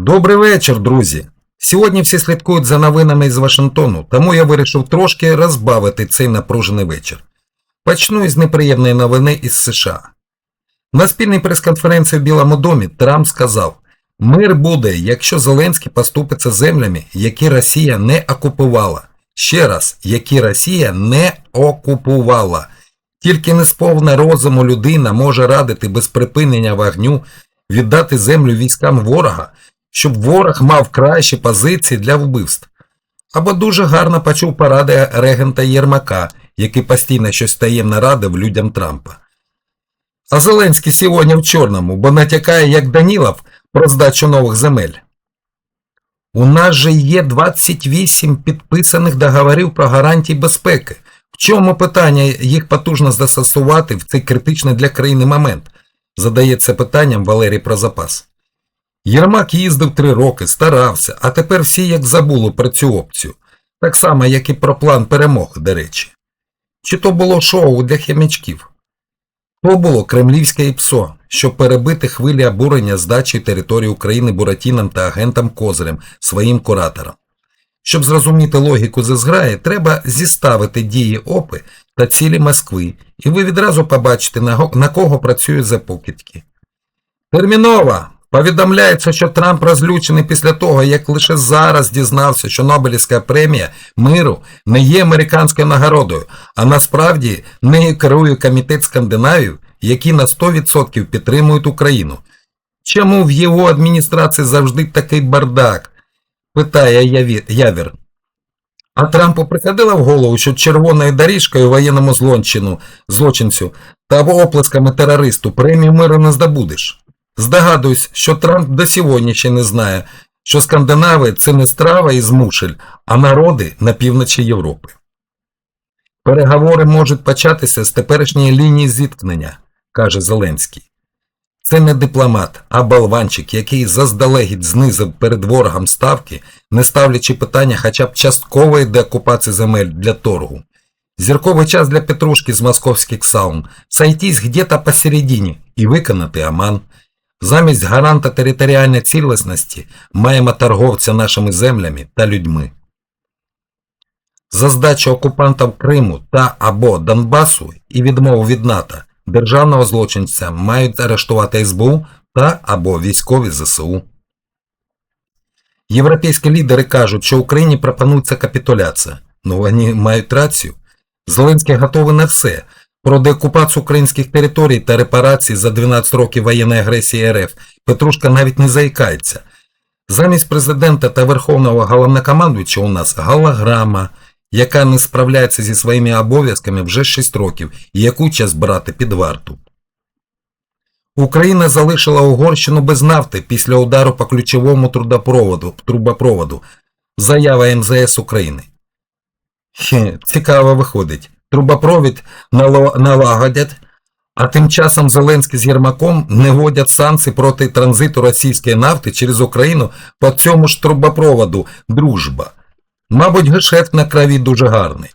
Добрий вечір, друзі! Сьогодні всі слідкують за новинами з Вашингтону, тому я вирішив трошки розбавити цей напружений вечір. Почну із неприємної новини із США. На спільній прес-конференції в Білому домі Трамп сказав: Мир буде, якщо Зеленський поступиться землями, які Росія не окупувала. Ще раз, які Росія не окупувала. Тільки несповна розуму людина може радити без припинення вогню віддати землю військам ворога, щоб ворог мав кращі позиції для вбивств. Або дуже гарно почув поради регента Єрмака, який постійно щось таємно радив людям Трампа. А Зеленський сьогодні в чорному, бо натякає, як Данілов, про здачу нових земель. У нас же є 28 підписаних договорів про гарантії безпеки. В чому питання їх потужно застосувати в цей критичний для країни момент? Задається питанням Валерій про запас. Єрмак їздив три роки, старався, а тепер всі як забули про цю опцію. Так само, як і про план перемог, до речі. Чи то було шоу для хімічків? То було кремлівське ІПСО, щоб перебити хвилі обурення здачі території України Буратінам та агентам Козирем, своїм кураторам. Щоб зрозуміти логіку зазграї, треба зіставити дії ОПи та цілі Москви, і ви відразу побачите, на кого працюють за покидьки. Повідомляється, що Трамп розлючений після того, як лише зараз дізнався, що Нобелівська премія миру не є американською нагородою, а насправді нею керує комітет Скандинавів, які на 100% підтримують Україну. Чому в його адміністрації завжди такий бардак? питає Явір. А Трампу приходило в голову, що червоною доріжкою воєнному злочину, злочинцю та оплесками терористу премію миру не здобудеш. Здогадуюсь, що Трамп до сьогодні ще не знає, що скандинави це не страва із мушель, а народи на півночі Європи. Переговори можуть початися з теперішньої лінії зіткнення, каже Зеленський. Це не дипломат, а болванчик, який заздалегідь знизив перед ворогом ставки, не ставлячи питання хоча б часткової деокупації земель для торгу. Зірковий час для Петрушки з московських саун сойтись где-то посередині і виконати Аман. Замість гаранта територіальної цілісності маємо торговця нашими землями та людьми. За здачу окупантам Криму та або Донбасу і відмову від НАТО державного злочинця мають арештувати СБУ та або військові ЗСУ. Європейські лідери кажуть, що Україні пропонується капітуляція. Ну вони мають рацію. Зеленський готовий на все. Про деокупацію українських територій та репарації за 12 років воєнної агресії РФ Петрушка навіть не заїкається. Замість президента та верховного головнокомандуюча у нас голограма, яка не справляється зі своїми обов'язками вже 6 років і яку час брати під варту. Україна залишила Угорщину без нафти після удару по ключовому трубопроводу, трубопроводу заява МЗС України. Хе, цікаво виходить. Трубопровід налагодять, а тим часом Зеленський з Єрмаком не вводять санкції проти транзиту російської нафти через Україну по цьому ж трубопроводу дружба. Мабуть, гешефт на крові дуже гарний.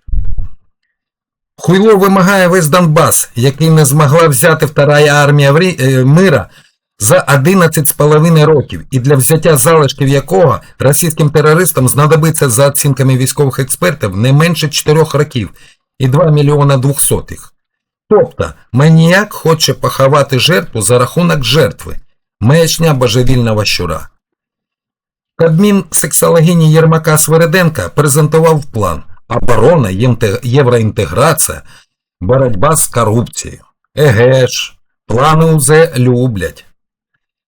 Хуйло вимагає весь Донбас, який не змогла взяти Вторая армія е, мира за 11,5 років, і для взяття залишків якого російським терористам знадобиться за оцінками військових експертів не менше 4 років і 2 мільйона двохсотих. Тобто, маніяк хоче поховати жертву за рахунок жертви, маячня божевільного щура. Кабмін сексологині Єрмака Свереденка презентував план оборона, євроінтеграція, боротьба з корупцією. Еге ж, плани УЗ люблять.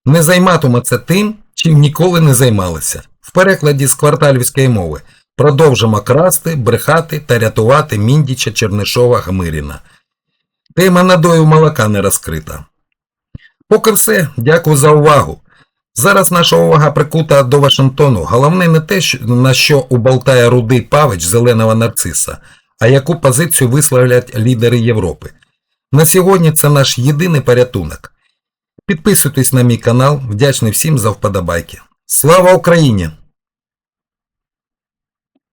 Не займатимуться тим, чим ніколи не займалися. В перекладі з кварталівської мови продовжимо красти, брехати та рятувати Міндіча Чернишова Гмиріна. Тема надою молока не розкрита. Поки все, дякую за увагу. Зараз наша увага прикута до Вашингтону. Головне не те, на що уболтає рудий павич зеленого нарциса, а яку позицію висловлять лідери Європи. На сьогодні це наш єдиний порятунок. Підписуйтесь на мій канал, вдячний всім за вподобайки. Слава Україні!